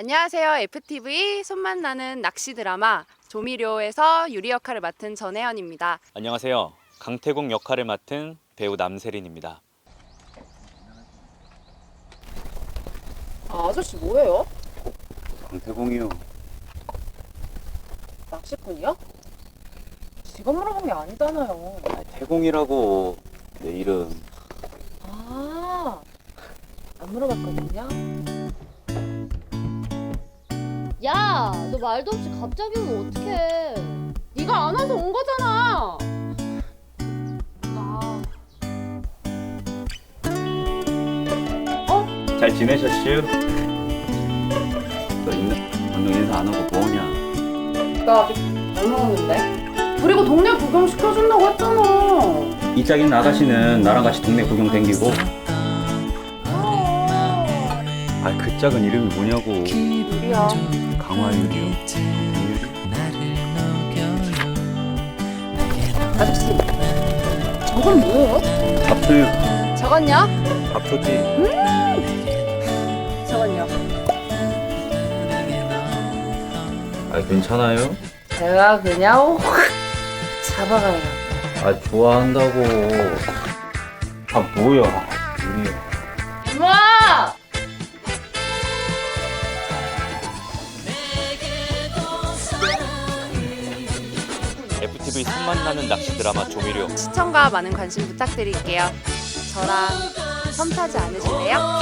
안녕하세요. FTV 손만 나는 낚시 드라마 조미료에서 유리 역할을 맡은 전혜연입니다. 안녕하세요. 강태공 역할을 맡은 배우 남세린입니다. 아, 아저씨 뭐예요? 강태공이요. 낚시꾼이요? 직업 물어본 게 아니잖아요. 태공이라고 내 이름. 아, 안 물어봤거든요. 야, 너 말도 없이 갑자기 오면 어떡해. 네가 안 와서 온 거잖아. 아, 잘 지내셨슈? 너 있는 방금 인사 안 하고 뭐하냐? 나 아직 안 먹었는데. 그리고 동네 구경 시켜준다고 했잖아. 이짝인 아가씨는 나랑 같이 동네 구경 댕기고. 아, 그 짝은 이름이 뭐냐고. 유리야. 강화유리요. 아저씨, 저건 뭐예요? 밥수육. 저건요? 밥솥지. 저건요. 아, 괜찮아요? 제가 그냥 확 잡아가요. 아, 좋아한다고. 아, 뭐야. FTV 손만 나는 낚시 드라마 조미료 시청과 많은 관심 부탁드릴게요. 저랑 썸 타지 않으실래요?